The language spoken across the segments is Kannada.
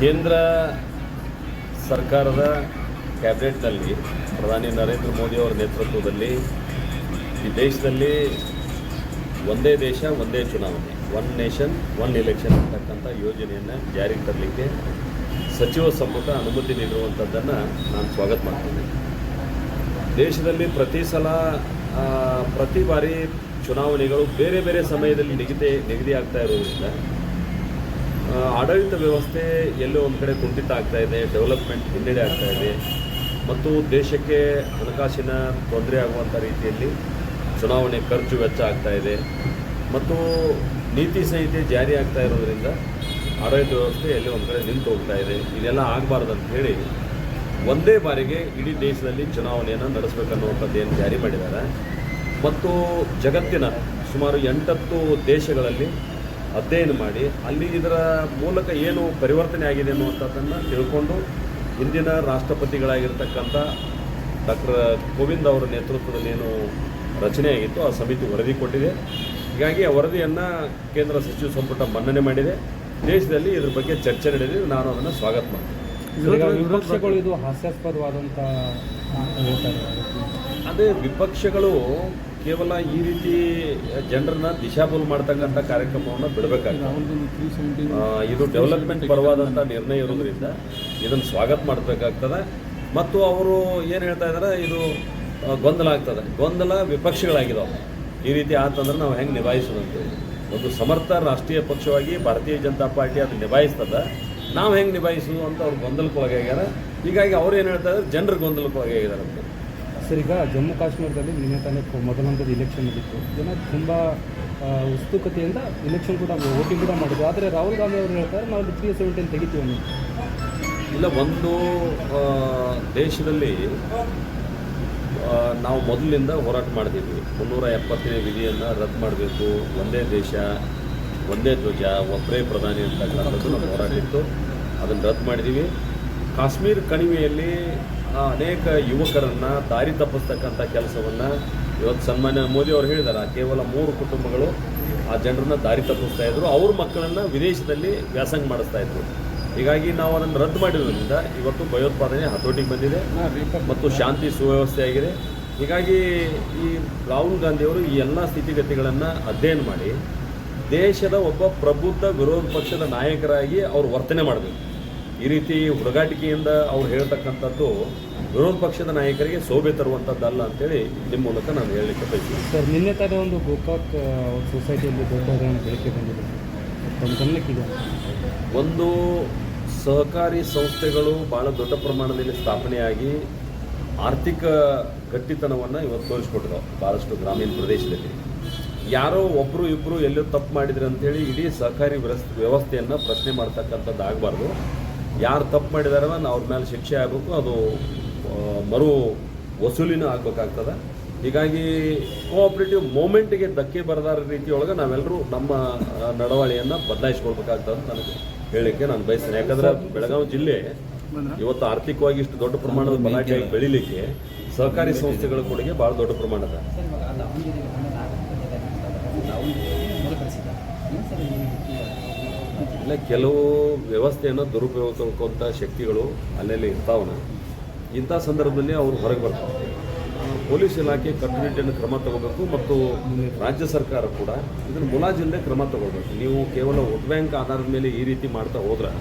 ಕೇಂದ್ರ ಸರ್ಕಾರದ ಕ್ಯಾಬಿನೆಟ್ನಲ್ಲಿ ಪ್ರಧಾನಿ ನರೇಂದ್ರ ಮೋದಿ ಅವರ ನೇತೃತ್ವದಲ್ಲಿ ಈ ದೇಶದಲ್ಲಿ ಒಂದೇ ದೇಶ, ಒಂದೇ ಚುನಾವಣೆ ಒನ್ ನೇಷನ್ ಒನ್ ಎಲೆಕ್ಷನ್ ಅಂತಕ್ಕಂಥ ಯೋಜನೆಯನ್ನು ಜಾರಿಗೆ ತರಲಿಕ್ಕೆ ಸಚಿವ ಸಂಪುಟ ಅನುಮತಿ ನೀಡಿರುವಂಥದ್ದನ್ನು ನಾನು ಸ್ವಾಗತ ಮಾಡ್ತೀನಿ. ದೇಶದಲ್ಲಿ ಪ್ರತಿ ಸಲ ಪ್ರತಿ ಬಾರಿ ಚುನಾವಣೆಗಳು ಬೇರೆ ಬೇರೆ ಸಮಯದಲ್ಲಿ ನಿಗದಿ ನಿಗದಿ ಆಗ್ತಾ ಇರೋದ್ರಿಂದ ಆಡಳಿತ ವ್ಯವಸ್ಥೆ ಎಲ್ಲೋ ಒಂದು ಕಡೆ ಕುಂಠಿತ ಆಗ್ತಾ ಇದೆ ಡೆವಲಪ್ಮೆಂಟ್ ಹಿನ್ನಡೆ ಆಗ್ತಾ ಇದೆ. ಮತ್ತು ದೇಶಕ್ಕೆ ಹಣಕಾಸಿನ ತೊಂದರೆ ಆಗುವಂಥ ರೀತಿಯಲ್ಲಿ ಚುನಾವಣೆ ಖರ್ಚು ವೆಚ್ಚ ಆಗ್ತಾ ಇದೆ. ಮತ್ತು ನೀತಿ ಸಂಹಿತೆ ಜಾರಿ ಆಗ್ತಾ ಇರೋದರಿಂದ ಆಡಳಿತ ವ್ಯವಸ್ಥೆ ಎಲ್ಲೋ ಒಂದು ಕಡೆ ನಿಂತು ಹೋಗ್ತಾ ಇದೆ. ಇದೆಲ್ಲ ಆಗಬಾರ್ದು ಅಂತ ಹೇಳಿ ಒಂದೇ ಬಾರಿಗೆ ಇಡೀ ದೇಶದಲ್ಲಿ ಚುನಾವಣೆಯನ್ನು ನಡೆಸಬೇಕನ್ನುವಂಥದ್ದು ಏನು ಜಾರಿ ಮಾಡಿದ್ದಾರೆ. ಮತ್ತು ಜಗತ್ತಿನ ಸುಮಾರು ಎಂಟತ್ತು ದೇಶಗಳಲ್ಲಿ ಅಧ್ಯಯನ ಮಾಡಿ ಅಲ್ಲಿ ಇದರ ಮೂಲಕ ಏನು ಪರಿವರ್ತನೆ ಆಗಿದೆ ಅನ್ನುವಂಥದ್ದನ್ನು ತಿಳ್ಕೊಂಡು ಇಂದಿನ ರಾಷ್ಟ್ರಪತಿಗಳಾಗಿರ್ತಕ್ಕಂಥ ಡಾಕ್ಟರ್ ಕೋವಿಂದ್ ಅವರ ನೇತೃತ್ವದಲ್ಲಿ ಏನು ರಚನೆ ಆಗಿತ್ತು ಆ ಸಮಿತಿ ವರದಿ ಕೊಟ್ಟಿದೆ. ಹೀಗಾಗಿ ಆ ವರದಿಯನ್ನು ಕೇಂದ್ರ ಸಚಿವ ಸಂಪುಟ ಮನ್ನಣೆ ಮಾಡಿದೆ. ದೇಶದಲ್ಲಿ ಇದ್ರ ಬಗ್ಗೆ ಚರ್ಚೆ ನಡೆದಿದೆ. ನಾನು ಅದನ್ನು ಸ್ವಾಗತ ಮಾಡ್ತೀನಿ. ಈಗ ವಿಪಕ್ಷಗಳು ಇದು ಹಾಸ್ಯಾಸ್ಪದವಾದಂಥ ಹೇಳ್ತಾರೆ ಅದೇ ವಿಪಕ್ಷಗಳು ಕೇವಲ ಈ ರೀತಿ ಜನರನ್ನ ದಿಶಾಬೂಲ್ ಮಾಡ್ತಕ್ಕಂಥ ಕಾರ್ಯಕ್ರಮವನ್ನು ಬಿಡಬೇಕಾಗ್ತದೆ. ಇದು ಡೆವಲಪ್ಮೆಂಟ್ ಪರವಾದಂಥ ನಿರ್ಣಯ ಇರೋದ್ರಿಂದ ಇದನ್ನು ಸ್ವಾಗತ ಮಾಡಬೇಕಾಗ್ತದೆ. ಮತ್ತು ಅವರು ಏನು ಹೇಳ್ತಾ ಇದ್ದಾರೆ ಇದು ಗೊಂದಲ ಆಗ್ತದೆ. ಗೊಂದಲ ವಿಪಕ್ಷಗಳಾಗಿದ್ದಾವೆ ಈ ರೀತಿ ಆತಂದ್ರೆ ನಾವು ಹೆಂಗೆ ನಿಭಾಯಿಸೋದಂತೆ ಒಂದು ಸಮರ್ಥ ರಾಷ್ಟ್ರೀಯ ಪಕ್ಷವಾಗಿ ಭಾರತೀಯ ಜನತಾ ಪಾರ್ಟಿ ಅದು ನಿಭಾಯಿಸ್ತದ. ನಾವು ಹೆಂಗೆ ನಿಭಾಯಿಸೋದು ಅಂತ ಅವ್ರು ಗೊಂದಲಕ್ಕೊಳಗಾಗ್ಯಾರ. ಹೀಗಾಗಿ ಅವ್ರು ಏನು ಹೇಳ್ತಾ ಇದ್ದಾರೆ ಜನರು ಗೊಂದಲಕ್ಕೊಳಗಾಗಿದ್ದಾರೆ ಅಂತ ಸರ್ ಈಗ ಜಮ್ಮು ಕಾಶ್ಮೀರದಲ್ಲಿ ನಿನ್ನೆ ತಾನೇ ಕೊ- ಮೊದಲ ಹಂತದ ಇಲೆಕ್ಷನ್ ನಡೀತು. ಜನ ತುಂಬ ಉತ್ಸುಕತೆಯಿಂದ ಇಲೆಕ್ಷನ್ ಕೂಡ ವೋಟಿಂಗ್ ಕೂಡ ಮಾಡಿದ್ರು ಆದರೆ ರಾಹುಲ್ ಗಾಂಧಿ ಅವರು ಹೇಳ್ತಾರೆ ನಾವು ತ್ರೀ ಸೆವೆಂಟೀನ್ ತೆಗಿತೀವಿ ಇಲ್ಲ ಒಂದು ದೇಶದಲ್ಲಿ ನಾವು ಮೊದಲಿಂದ ಹೋರಾಟ ಮಾಡ್ತಿದ್ವಿ ಮುನ್ನೂರ ಎಪ್ಪತ್ತನೇ ವಿಧಿಯನ್ನು ರದ್ದು ಮಾಡಬೇಕು. ಒಂದೇ ದೇಶ ಒಂದೇ ಧ್ವಜ ಒಬ್ಬರೇ ಪ್ರಧಾನಿ ಅಂತಕ್ಕಂಥದ್ದು ನಮ್ಮ ಹೋರಾಟ ಇತ್ತು ಅದನ್ನು ರದ್ದು ಮಾಡಿದ್ದೀವಿ. ಕಾಶ್ಮೀರ ಕಣಿವೆಯಲ್ಲಿ ಅನೇಕ ಯುವಕರನ್ನು ದಾರಿ ತಪ್ಪಿಸ್ತಕ್ಕಂಥ ಕೆಲಸವನ್ನು ಇವತ್ತು ಸನ್ಮಾನ್ಯ ಮೋದಿ ಅವರು ಹೇಳಿದಾರೆ. ಕೇವಲ ಮೂರು ಕುಟುಂಬಗಳು ಆ ಜನರನ್ನ ದಾರಿ ತಪ್ಪಿಸ್ತಾ ಇದ್ರು. ಅವ್ರ ಮಕ್ಕಳನ್ನು ವಿದೇಶದಲ್ಲಿ ವ್ಯಾಸಂಗ ಮಾಡಿಸ್ತಾ ಇದ್ರು. ಹೀಗಾಗಿ ನಾವು ಅದನ್ನು ರದ್ದು ಮಾಡಿರೋದ್ರಿಂದ ಇವತ್ತು ಭಯೋತ್ಪಾದನೆ ಹತೋಟಿಗೆ ಬಂದಿದೆ ಮತ್ತು ಶಾಂತಿ ಸುವ್ಯವಸ್ಥೆ ಆಗಿದೆ. ಹೀಗಾಗಿ ಈ ರಾಹುಲ್ ಗಾಂಧಿಯವರು ಈ ಎಲ್ಲ ಸ್ಥಿತಿಗತಿಗಳನ್ನು ಅಧ್ಯಯನ ಮಾಡಿ ದೇಶದ ಒಬ್ಬ ಪ್ರಬುದ್ಧ ವಿರೋಧ ಪಕ್ಷದ ನಾಯಕರಾಗಿ ಅವರು ವರ್ತನೆ ಮಾಡಬೇಕು. ಈ ರೀತಿ ಹುಡುಗಾಟಿಕೆಯಿಂದ ಅವ್ರು ಹೇಳ್ತಕ್ಕಂಥದ್ದು ವಿರೋಧ ಪಕ್ಷದ ನಾಯಕರಿಗೆ ಶೋಭೆ ತರುವಂಥದ್ದಲ್ಲ ಅಂತೇಳಿ ನಿಮ್ಮ ಮೂಲಕ ನಾನು ಹೇಳಲಿಕ್ಕೆ ಬಯಸ್ತೀನಿ. ಸರ್ ನಿನ್ನೆ ತಾನೇ ಒಂದು ಗೋಕಾಕ್ ಸೊಸೈಟಿಯಲ್ಲಿ ದೊಡ್ಡ ಬೆಳಕಿಗೆ ಬಂದಿದೆ. ತಮ್ಮ ಗಮನಕ್ಕಿದೆ ಒಂದು ಸಹಕಾರಿ ಸಂಸ್ಥೆಗಳು ಭಾಳ ದೊಡ್ಡ ಪ್ರಮಾಣದಲ್ಲಿ ಸ್ಥಾಪನೆಯಾಗಿ ಆರ್ಥಿಕ ಗಟ್ಟಿತನವನ್ನು ಇವತ್ತು ತೋರಿಸ್ಕೊಟ್ಟಿದ್ದಾವೆ ಭಾಳಷ್ಟು ಗ್ರಾಮೀಣ ಪ್ರದೇಶದಲ್ಲಿ. ಯಾರೋ ಒಬ್ಬರು ಇಬ್ಬರು ಎಲ್ಲೋ ತಪ್ಪು ಮಾಡಿದ್ರು ಅಂತೇಳಿ ಇಡೀ ಸಹಕಾರಿ ವ್ಯವಸ್- ವ್ಯವಸ್ಥೆಯನ್ನು ಪ್ರಶ್ನೆ ಮಾಡ್ತಕ್ಕಂಥದ್ದು ಆಗಬಾರ್ದು ಯಾರು ತಪ್ಪು ಮಾಡಿದಾರೋ ಅವ್ರ ಮೇಲೆ ಶಿಕ್ಷೆ ಆಗಬೇಕು ಅದು ಮರು ವಸೂಲಿನೂ ಆಗಬೇಕಾಗ್ತದೆ. ಹೀಗಾಗಿ ಕೋಆಪ್ರೇಟಿವ್ ಮೂಮೆಂಟ್ಗೆ ಧಕ್ಕೆ ಬರದಾರ ರೀತಿಯೊಳಗೆ ನಾವೆಲ್ಲರೂ ನಮ್ಮ ನಡವಳಿಯನ್ನು ಬದಲಾಯಿಸ್ಕೊಳ್ಬೇಕಾಗ್ತದೆ ಅಂತ ನನಗೆ ಹೇಳಲಿಕ್ಕೆ ನಾನು ಬಯಸ್ತೇನೆ. ಯಾಕಂದ್ರೆ ಬೆಳಗಾವಿ ಜಿಲ್ಲೆ ಇವತ್ತು ಆರ್ಥಿಕವಾಗಿ ಇಷ್ಟು ದೊಡ್ಡ ಪ್ರಮಾಣದ ಬಲಾಟೆಯಾಗಿ ಬೆಳಿಲಿಕ್ಕೆ ಸಹಕಾರಿ ಸಂಸ್ಥೆಗಳ ಕೊಡುಗೆ ಭಾಳ ದೊಡ್ಡ ಪ್ರಮಾಣದ. ಇಲ್ಲ ಕೆಲವು ವ್ಯವಸ್ಥೆಯನ್ನು ದುರುಪಯೋಗ ದುರುಪಯೋಗಿಸ್ಕೊಂಥ ಶಕ್ತಿಗಳು ಅಲ್ಲೆಲ್ಲಿ ಇರ್ತಾವನ. ಇಂಥ ಸಂದರ್ಭದಲ್ಲಿ ಅವರು ಹೊರಗೆ ಬರ್ತಾರೆ. ಪೊಲೀಸ್ ಇಲಾಖೆ ಕಟ್ಟುನಿಟ್ಟಿನ ಕ್ರಮ ತಗೋಬೇಕು ಮತ್ತು ರಾಜ್ಯ ಸರ್ಕಾರ ಕೂಡ ಇದನ್ನು ಮುಲಾಜಿಲ್ಲದೆ ಕ್ರಮ ತಗೋಬೇಕು. ನೀವು ಕೇವಲ ವೋಟ್ ಬ್ಯಾಂಕ್ ಆಧಾರದ ಮೇಲೆ ಈ ರೀತಿ ಮಾಡ್ತಾ ಹೋದ್ರೆ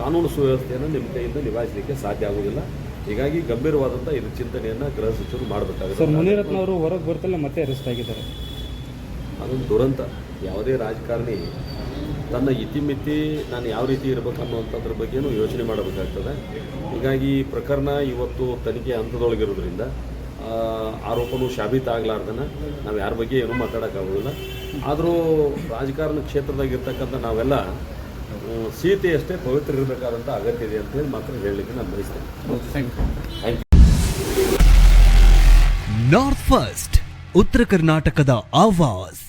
ಕಾನೂನು ಸುವ್ಯವಸ್ಥೆಯನ್ನು ನಿಮ್ಮ ಕೈಯಿಂದ ನಿಭಾಯಿಸಲಿಕ್ಕೆ ಸಾಧ್ಯ ಆಗೋದಿಲ್ಲ. ಹೀಗಾಗಿ ಗಂಭೀರವಾದಂಥ ಇದು ಚಿಂತನೆಯನ್ನು ಗೃಹ ಸಚಿವರು ಸರ್ ಮಾಡಬೇಕಾಗುತ್ತೆ ಮುನಿರತ್ನ ಅವರು ಹೊರಗೆ ಬರ್ತಲ್ಲ ಮತ್ತೆ ಅರೆಸ್ಟ್ ಆಗಿದ್ದಾರೆ. ಅದೊಂದು ದುರಂತ. ಯಾವುದೇ ರಾಜಕಾರಣಿ ತನ್ನ ಇತಿಮಿತಿ ನಾನು ಯಾವ ರೀತಿ ಇರಬೇಕು ಅನ್ನುವಂಥದ್ರ ಬಗ್ಗೆನೂ ಯೋಚನೆ ಮಾಡಬೇಕಾಗ್ತದೆ. ಹೀಗಾಗಿ ಈ ಪ್ರಕರಣ ಇವತ್ತು ತನಿಖೆ ಹಂತದೊಳಗಿರೋದ್ರಿಂದ ಆ, ಆರೋಪನೂ ಸಾಬೀತಾಗಲಾರ್ದನ ನಾವು ಯಾರ ಬಗ್ಗೆ ಏನೂ ಮಾತಾಡೋಕ್ಕಾಗೋದಿಲ್ಲ. ಆದರೂ ರಾಜಕಾರಣ ಕ್ಷೇತ್ರದಾಗಿರ್ತಕ್ಕಂಥ ನಾವೆಲ್ಲ ಸೀತೆಯಷ್ಟೇ ಪವಿತ್ರ ಇರಬೇಕಾದಂಥ ಅಗತ್ಯ ಇದೆ ಅಂತೇಳಿ ಮಾತ್ರ ಹೇಳಲಿಕ್ಕೆ ನಾನು ಬಯಸ್ತೇನೆ. Thank you thank you north first ಉತ್ತರ ಕರ್ನಾಟಕದ ಆವಾಜ್